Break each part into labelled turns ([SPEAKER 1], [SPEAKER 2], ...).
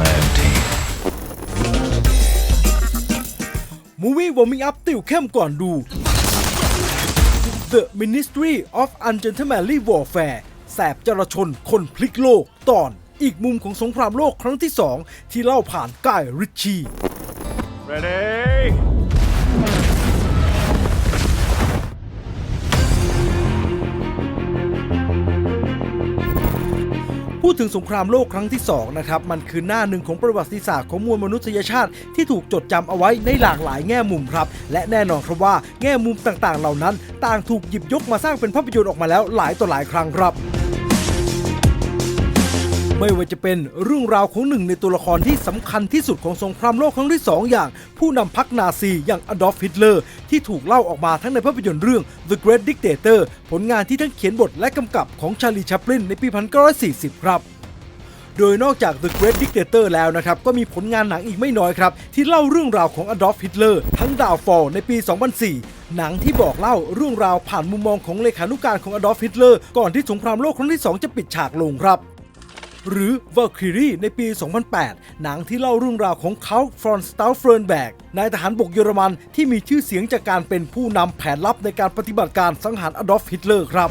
[SPEAKER 1] my own team.
[SPEAKER 2] Movie Warming Up ติวเข้มก่อนดู The Ministry of Ungentlemanly Warfare แสบจรชนคนพลิกโลก ตอนอีกมุมของสงครามโลกครั้งที่สองที่เล่าผ่านกายริชชี
[SPEAKER 3] Ready?
[SPEAKER 2] พูดถึงสงครามโลกครั้งที่2นะครับมันคือหน้าหนึ่งของประวัติศาสตร์ของมวลมนุษยชาติ ที่ถูกจดจำเอาไว้ในหลากหลายแง่มุมครับ และแน่นอนครับว่าแง่มุมต่างๆ เหล่านั้น ต่างถูกหยิบยกมาสร้างเป็นภาพยนตร์ออกมาแล้วหลายต่อหลายครั้งครับ ไม่ว่าจะเป็นเรื่องราวของหนึ่งในตัวละครที่สำคัญที่สุดของสงครามโลกครั้งที่ 2 อย่าง ผู้นำพรรคนาซีอย่างอดอล์ฟฮิตเลอร์ ที่ถูกเล่าออกมาทั้งในภาพยนตร์เรื่อง The Great Dictator ผลงานที่ทั้งเขียนบทและกำกับของชาลีชัปลินในปี 1940 ครับโดยนอกจาก The Great Dictator แล้วนะครับ ก็มีผลงานหนังอีกไม่น้อยครับ ที่เล่าเรื่องราวของอดอล์ฟฮิตเลอร์ทั้งดาวฟอลในปี 2004 หนังที่บอกเล่าเรื่องราวผ่านมุมมองของเลขานุการของอดอล์ฟฮิตเลอร์ ก่อนที่สงครามโลกครั้งที่ 2 จะปิดฉากลงครับ หรือ Valkyrie ในปี 2008 หนังที่เล่าเรื่องราวของเขาฟรอนสตาลเฟรนแบกนายทหารบกเยอรมันที่มีชื่อเสียงจากการเป็นผู้นำแผนลับในการปฏิบัติการสังหารอดอล์ฟฮิตเลอร์ครับ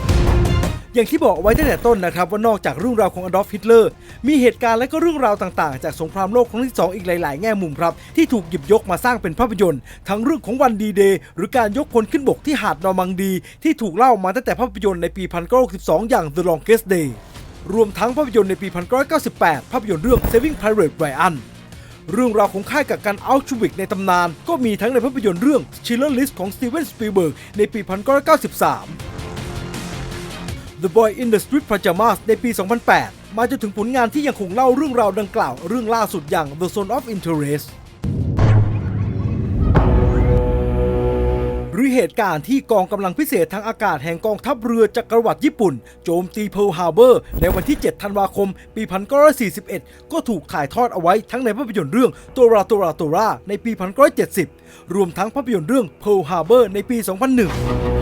[SPEAKER 2] อย่างที่บอกเอาไว้ตั้งแต่ต้นนะครับ ว่านอกจากเรื่องราวของอดอล์ฟฮิตเลอร์ มีเหตุการณ์และก็เรื่องราวต่างๆ จากสงครามโลกครั้งที่ 2 อีกหลายๆ แง่มุมครับ ที่ถูกหยิบยกมาสร้างเป็นภาพยนตร์ ทั้งเรื่องของวันดีเดย์หรือการยกพลขึ้นบกที่หาดนอร์มังดี ที่ถูกเล่ามาตั้งแต่ภาพยนตร์ในปี 1962 อย่าง The Longest Day รวมทั้งภาพยนตร์ในปี 1998 ภาพยนตร์เรื่อง Saving Private Ryan เรื่องราวของค่ายกักกันอัลชูวิกในตำนาน ก็มีทั้งในภาพยนตร์เรื่อง Schindler List ของ Steven Spielberg ในปี 1993 The Boy in the Street Pajamas ในปี 2008 มาจนถึงผลงานที่ยังคงเล่าเรื่องราวดังกล่าวเรื่องล่าสุดอย่าง The Zone of Interest หรือเหตุการณ์ที่กองกำลังพิเศษทางอากาศแห่งกองทัพเรือจักรวรรดิญี่ปุ่น โจมตีเพิร์ลฮาร์เบอร์ ในวันที่ 7 ธันวาคม ปี 1941 ก็ถูกถ่ายทอดเอาไว้ทั้งในภาพยนตร์เรื่องโตราโตราโตราในปี 1970 รวมทั้งภาพยนตร์เรื่องเพิร์ลฮาร์เบอร์ในปี 2001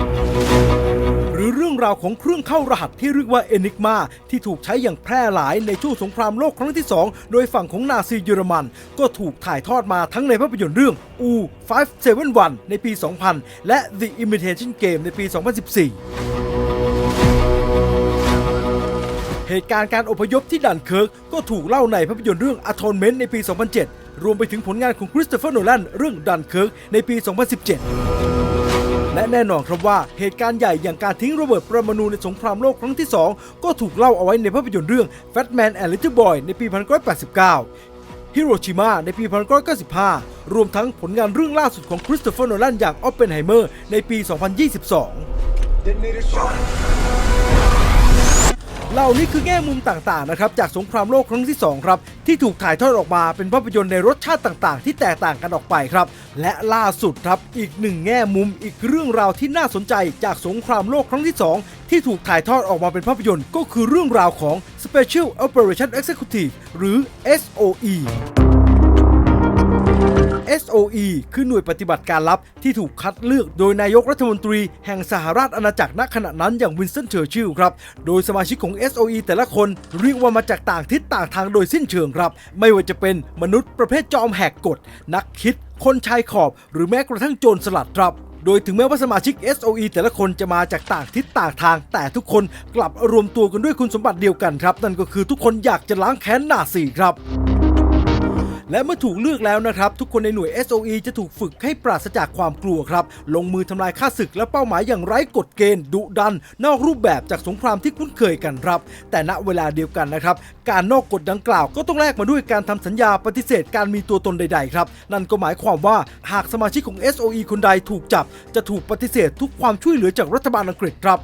[SPEAKER 2] รือเรื่องราวของเครื่องเข้ารหัสที่เรียกว่าเอนิกมาที่ถูกใช้อย่างแพร่หลายในช่วงสงครามโลกครั้งที่ 2 โดยฝั่งของนาซีเยอรมัน ก็ถูกถ่ายทอดมาทั้งในภาพยนตร์เรื่อง U 571 ในปี 2000 และ The Imitation Game ในปี 2014เหตุการณ์การอพยพที่ดันเคิร์กก็ถูกเล่าในภาพยนตร์เรื่อง Atonement ในปี 2007 รวมไปถึงผลงานของคริสโตเฟอร์โนแลนเรื่องดันเคิร์กในปี 2017 และแน่นอนครับว่าเหตุการณ์ใหญ่อย่างการทิ้งระเบิดปรมาณูในสงครามโลกครั้งที่ 2 ก็ถูกเล่าเอาไว้ในภาพยนตร์เรื่อง Fat Man and Little Boy ในปี 1989 ฮิโรชิมาในปี 1995 รวมทั้งผลงานเรื่องล่าสุดของคริสโตเฟอร์โนแลนอย่างออปเปนไฮเมอร์ในปี 2022 เหล่านี้คือแง่มุมต่างๆนะครับจากสงครามโลกครั้งที่ 2 ครับ ที่ถูกถ่ายทอดออกมาเป็นภาพยนตร์ในรสชาติต่างๆ ที่แตกต่างกันออกไปครับ และล่าสุดครับอีกหนึ่งแง่มุมอีกเรื่องราวที่น่าสนใจจากสงครามโลกครั้งที่ 2 ที่ถูกถ่ายทอดออกมาเป็นภาพยนตร์ ก็คือเรื่องราวของ Special Operation Executive หรือ SOE SOE คือหน่วยปฏิบัติการลับที่ถูกคัดเลือกโดยนายกรัฐมนตรีแห่งสหราชอาณาจักรณขณะนั้นอย่างวินสตันเชอร์ชิลครับ โดยสมาชิกของ SOE แต่ละคนเรียกว่ามาจากต่างทิศต่างทางโดยสิ้นเชิงครับ ไม่ว่าจะเป็นมนุษย์ประเภทจอมแหกกฎ นักคิด คนชายขอบ หรือแม้กระทั่งโจรสลัดครับโดยถึงแม้ว่าสมาชิก SOE แต่ละคนจะมาจากต่างทิศต่างทาง แต่ทุกคนกลับรวมตัวกันด้วยคุณสมบัติเดียวกันครับ นั่นก็คือทุกคนอยากจะล้างแค้นนาซีครับ และเมื่อถูกเลือกแล้วนะครับ ทุกคนในหน่วย SOE จะถูกฝึกให้ปราศจากความกลัวครับ ลงมือทำลายข้าศึกและเป้าหมายอย่างไร้กฎเกณฑ์ดุดัน นอกรูปแบบจากสงครามที่คุ้นเคยกันครับ แต่ณเวลาเดียวกันนะครับ การนอกกฎดังกล่าวก็ต้องแลกมาด้วยการทำสัญญาปฏิเสธการมีตัวตนใด ๆ ครับ นั่นก็หมายความว่าหากสมาชิกของ SOE คนใดถูกจับ จะถูกปฏิเสธทุกความช่วยเหลือจากรัฐบาลอังกฤษครับ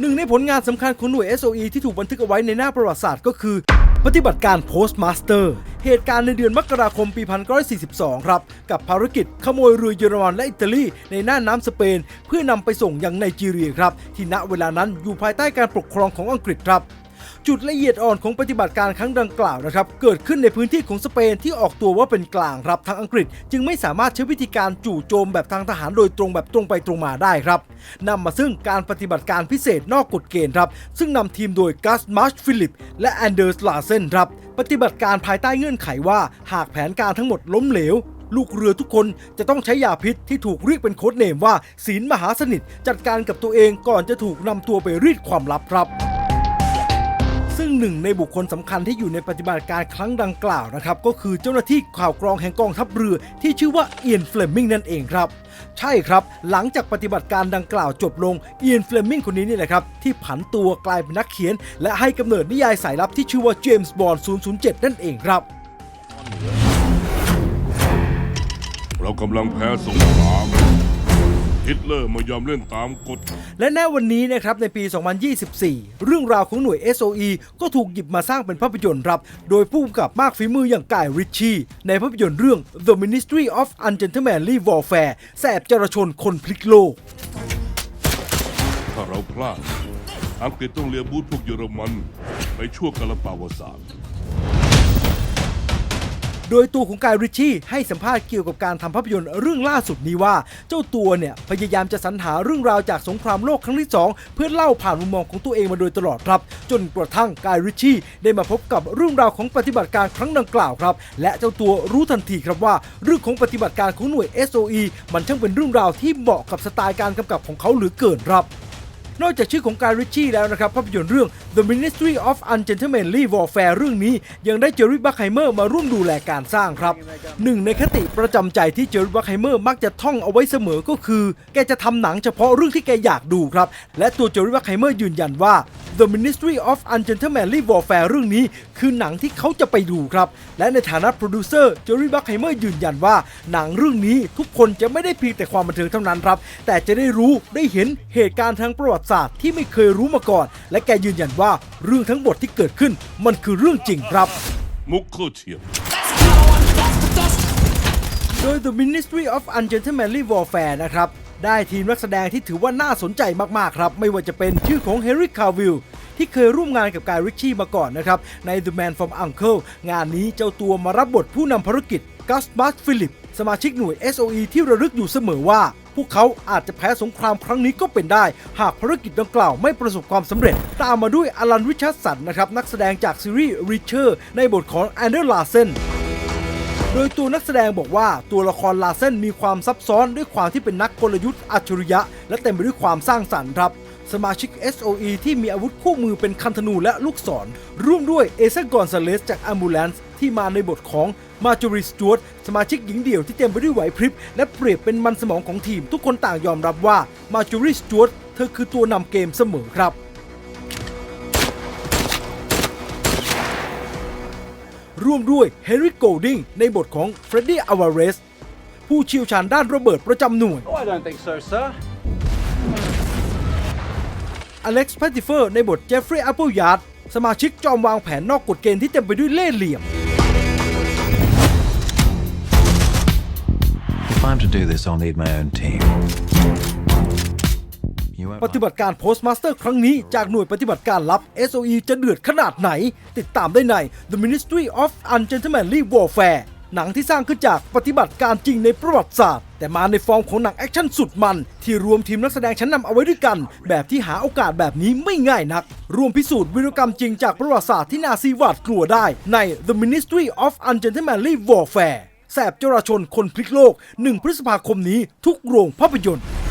[SPEAKER 2] หนึ่งในผลงานสำคัญของหน่วย SOE ที่ถูกบันทึกเอาไว้ในหน้าประวัติศาสตร์ก็คือ ปฏิบัติการ Postmaster เหตุการณ์ในเดือนมกราคมปี 1942 ครับ กับภารกิจขโมยเรือเยอรมันและอิตาลีในน่านน้ำสเปน เพื่อนำไปส่งยังไนจีเรียครับ ที่ณเวลานั้นอยู่ภายใต้การปกครองของอังกฤษครับ จุดละเอียดอ่อนของปฏิบัติการครั้งดังกล่าวนะครับ เกิดขึ้นในพื้นที่ของสเปนที่ออกตัวว่าเป็นกลางครับทางอังกฤษ จึงไม่สามารถใช้วิธีการจู่โจมแบบทางทหารโดยตรงแบบตรงไปตรงมาได้ครับนำมาซึ่งการปฏิบัติการพิเศษนอกกฎเกณฑ์ครับ ซึ่งนำทีมโดยกัสมาร์ชฟิลิป และแอนเดอร์สลาเซนครับ ปฏิบัติการภายใต้เงื่อนไขว่า หากแผนการทั้งหมดล้มเหลวลูกเรือทุกคนจะต้องใช้ยาพิษที่ถูกเรียกเป็นโค้ดเนมว่าศีลมหาสนิท จัดการกับตัวเองก่อนจะถูกนำตัวไปรีดความลับครับ หนึ่งในบุคคลสำคัญที่อยู่ในปฏิบัติการครั้งดังกล่าวนะครับ ก็คือเจ้าหน้าที่ข่าวกรองแห่งกองทัพเรือที่ชื่อว่าเอียนเฟลมิงนั่นเองครับ ใช่ครับ หลังจากปฏิบัติการดังกล่าวจบลงเอียนเฟลมิงคนนี้นี่แหละครับ ที่ผันตัวกลายเป็นนักเขียน และให้กำเนิดนิยายสายลับที่ชื่อว่าเจมส์บอนด์007 นั่นเองครับ
[SPEAKER 1] เรากำลังแพ้สงคราม ฮิตเลอร์ไม่ยอมเล่นตามกฎ
[SPEAKER 2] และณวันนี้นะครับในปี 2024 เรื่องราวของหน่วย SOE ก็ถูกหยิบมาสร้างเป็นภาพยนตร์ครับ โดยผู้กำกับมากฝีมืออย่างกายริชชี่ในภาพยนตร์เรื่อง The Ministry of Ungentlemanly Warfare แสบจรชนคนพลิกโลก
[SPEAKER 1] ถ้าเราพลาด อังกฤษต้องเลียบูธพวกเยอรมัน ไปชั่วกาลปาวสาร
[SPEAKER 2] โดยตัวของกายริชชี่ให้สัมภาษณ์เกี่ยวกับการทำภาพยนตร์เรื่องล่าสุดนี้ว่า เจ้าตัวเนี่ยพยายามจะสรรหาเรื่องราวจากสงครามโลกครั้งที่ 2 เพื่อเล่าผ่านมุมมองของตัวเองมาโดยตลอดครับ จนกระทั่งกายริชชี่ได้มาพบกับเรื่องราวของปฏิบัติการครั้งดังกล่าวครับ และเจ้าตัวรู้ทันทีครับว่า เรื่องของปฏิบัติการของหน่วย SOE มันช่างเป็นเรื่องราวที่เหมาะกับสไตล์การกำกับของเขาเหลือเกินครับ นอกจากชื่อของการริชชี่แล้วนะครับภาพยนตร์เรื่อง The Ministry of Ungentlemanly Warfare เรื่องนี้ ยังได้เจอร์รี่บัคไฮเมอร์มาร่วมดูแลการสร้างครับหนึ่งในคติประจำใจที่เจอร์รี่บัคไฮเมอร์มักจะท่องเอาไว้เสมอก็คือ แกจะทำหนังเฉพาะเรื่องที่แกอยากดูครับ และตัวเจอร์รี่บัคไฮเมอร์ยืนยันว่า The Ministry of Ungentlemanly Warfare เรื่องนี้ คือหนังที่เขาจะไปดูครับ และในฐานะโปรดิวเซอร์เจอร์รี่บัคไฮเมอร์ยืนยันว่า หนังเรื่องนี้ทุกคนจะไม่ได้เพียงแต่ความบันเทิงเท่านั้นครับ แต่จะได้รู้ได้เห็นเหตุการณ์ทางประวัติศาสตร์ที่ไม่เคยรู้มาก่อน และแกยืนยันว่าเรื่องทั้งหมดที่เกิดขึ้นมันคือเรื่องจริงครับ
[SPEAKER 1] มุกเข้าเฉียบ
[SPEAKER 2] โดย The Ministry of Ungentlemanly Warfare นะครับ ได้ทีมนักแสดงที่ถือว่าน่าสนใจมาก ๆ ครับ ไม่ว่าจะเป็นชื่อของ Henry Cavill ที่เคยร่วมงานกับกายริชชี่มาก่อนนะครับ ใน The Man from Uncle งานนี้เจ้าตัวมารับบทผู้นำภารกิจกัสมาร์ h ฟิลิปสมาชิกหน่วย SOE ที่ระลึกอยู่เสมอว่า พวกเขาอาจจะแพ้สงครามครั้งนี้ก็เป็นได้ หากภารกิจดังกล่าวไม่ประสบความสำเร็จ ตามมาด้วยอลันริชาร์ดสันนะครับนักแสดงจากซีรีส์ Reacher ในบทของแอนเดอร์ลาเซนโดยตัวนักแสดงบอกว่าตัวละครลาเซนมีความซับซ้อนด้วยความที่เป็นนักกลยุทธ์อัจฉริยะ และเต็มไปด้วยความสร้างสรรค์ครับ สมาชิก SOE ที่มีอาวุธคู่มือเป็นคันธนูและลูกศร ร่วมด้วยเอเซกอนซาเลสจาก Ambulance ที่มาในบทของมาจูริสจวตสมาชิกหญิงเดี่ยวที่เต็มไปด้วยไหวพริบ และเปรียบเป็นมันสมองของทีม ทุกคนต่างยอมรับว่ามาจูริสจวตเธอคือตัวนำเกมเสมอครับ ร่วมด้วยเฮนริ g โกลดิงในบทของเฟรดดี้อาวาเรสผู้เชี่ยวชาญด้านระเบิดประจำหน่วย
[SPEAKER 3] Oh, I don't think so, sir.
[SPEAKER 2] อเล็กซ์แพติเฟอร์ในบทเจฟฟรีย์แอปเปิลยาร์ดสมาชิกจอมวางแผนนอกกฎเกณฑ์ที่เต็มไปด้วยเล่ห์เหลี่ยม
[SPEAKER 4] If I'm to do this, I'll need my own team.
[SPEAKER 2] ปฏิบัติการโพสต์มาสเตอร์ครั้งนี้จากหน่วยปฏิบัติการลับ SOE จะเดือดขนาดไหน ติดตามได้ใน The Ministry of Ungentlemanly Warfare หนังที่สร้างขึ้นจากปฏิบัติการจริงในประวัติศาสตร์ แต่มาในฟอร์มของหนังแอคชั่นสุดมัน ที่รวมทีมนักแสดงชั้นนำเอาไว้ด้วยกัน แบบที่หาโอกาสแบบนี้ไม่ง่ายนัก รวมพิสูจน์วิรกรรมจริงจากประวัติศาสตร์ที่นาซีหวาดกลัวได้ใน The Ministry of Ungentlemanly Warfare แสบจราชนคนพลิกโลก 1 พฤษภาคมนี้ทุกโรงภาพยนตร์